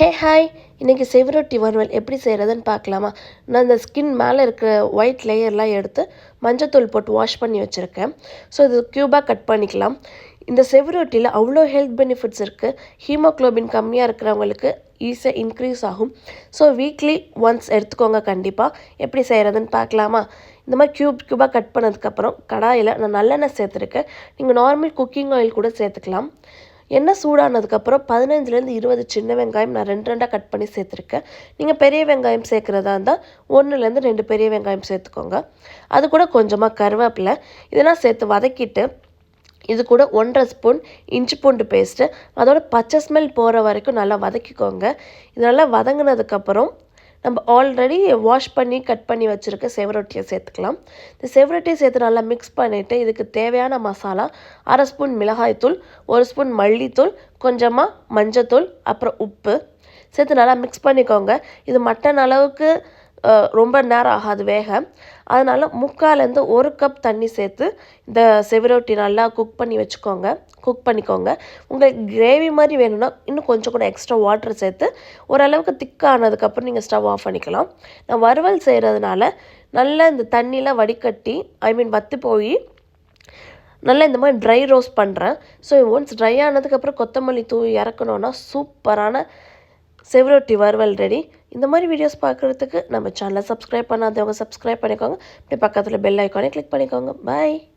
Hey hi. இன்றைக்கி செவரொட்டி வறுவல் எப்படி செய்கிறதுன்னு பார்க்கலாமா? நான் இந்த ஸ்கின் மேலே இருக்கிற ஒயிட் லேயர்லாம் எடுத்து மஞ்சத்தூள் போட்டு வாஷ் பண்ணி வச்சுருக்கேன். ஸோ இது க்யூபாக கட் பண்ணிக்கலாம். இந்த செவரொட்டியில் அவ்வளோ ஹெல்த் பெனிஃபிட்ஸ் இருக்குது ஹீமோக்ளோபின் கம்மியாக இருக்கிறவங்களுக்கு ஈஸியாக இன்க்ரீஸ் ஆகும். ஸோ வீக்லி ஒன்ஸ் எடுத்துக்கோங்க கண்டிப்பாக எப்படி செய்கிறதுன்னு பார்க்கலாமா? இந்த மாதிரி க்யூப் க்யூபாக கட் பண்ணதுக்கப்புறம் கடாயில் நான் நல்லெண்ணெய் சேர்த்துருக்கேன். நீங்கள் நார்மல் குக்கிங் ஆயில் கூட சேர்த்துக்கலாம். எண்ணெய் சூடானதுக்கப்புறம் பதினஞ்சுலேருந்து இருபது சின்ன வெங்காயம் நான் ரெண்டு ரெண்டாக கட் பண்ணி சேர்த்துருக்கேன். நீங்கள் பெரிய வெங்காயம் சேர்க்குறதா இருந்தால் ஒன்றுலேருந்து ரெண்டு பெரிய வெங்காயம் சேர்த்துக்கோங்க. அது கூட கொஞ்சமாக கருவேப்பிலை. இதெல்லாம் சேர்த்து வதக்கிட்டு இது கூட ஒன்றரை ஸ்பூன் இஞ்சி பூண்டு பேஸ்ட்டு. அதோட பச்சை ஸ்மெல் போகிற வரைக்கும் நல்லா வதக்கிக்கோங்க. இது நல்லா வதங்கினதுக்கப்புறம் நம்ம ஆல்ரெடி வாஷ் பண்ணி கட் பண்ணி வச்சுருக்க செவரொட்டியை சேர்த்துக்கலாம். இந்த செவரொட்டியை சேர்த்து நல்லா மிக்ஸ் பண்ணிவிட்டு இதுக்கு தேவையான மசாலா அரை ஸ்பூன் மிளகாய்த்தூள் ஒரு ஸ்பூன் மல்லித்தூள் கொஞ்சமாக மஞ்சத்தூள் அப்புறம் உப்பு. சேர்த்து நல்லா மிக்ஸ் பண்ணிக்கோங்க. இது மட்டன் அளவுக்கு ரொம்ப நேரம் ஆகாது வேக அதனால் முக்கால்லேருந்து ஒரு கப் தண்ணி சேர்த்து இந்த செவரொட்டி நல்லா குக் பண்ணி வச்சுக்கோங்க. குக் பண்ணிக்கோங்க. உங்களுக்கு கிரேவி மாதிரி வேணும்னா இன்னும் கொஞ்சம் கூட எக்ஸ்ட்ரா வாட்டர் சேர்த்து ஓரளவுக்கு திக்கானதுக்கப்புறம் நீங்கள் ஸ்டவ் ஆஃப் பண்ணிக்கலாம். நான் வறுவல் செய்கிறதுனால நல்லா இந்த தண்ணியெலாம் வடிகட்டி ஐ மீன் வத்து போய் நல்லா இந்த மாதிரி ட்ரை ரோஸ்ட் பண்ணுறேன் ஸோ ஒன்ஸ் ட்ரை ஆனதுக்கப்புறம் கொத்தமல்லி தூவி இறக்கணுன்னா சூப்பரான செவரொட்டி வறுவல் ரெடி இந்த மாதிரி வீடியோஸ் பார்க்குறதுக்கு நம்ம சேனலை சப்ஸ்கிரைப் பண்ணாதவங்க சப்ஸ்கிரைப் பண்ணிக்கோங்க. இப்படி பக்கத்தில் பெல் ஐக்கானே கிளிக் பண்ணிக்கோங்க. பாய்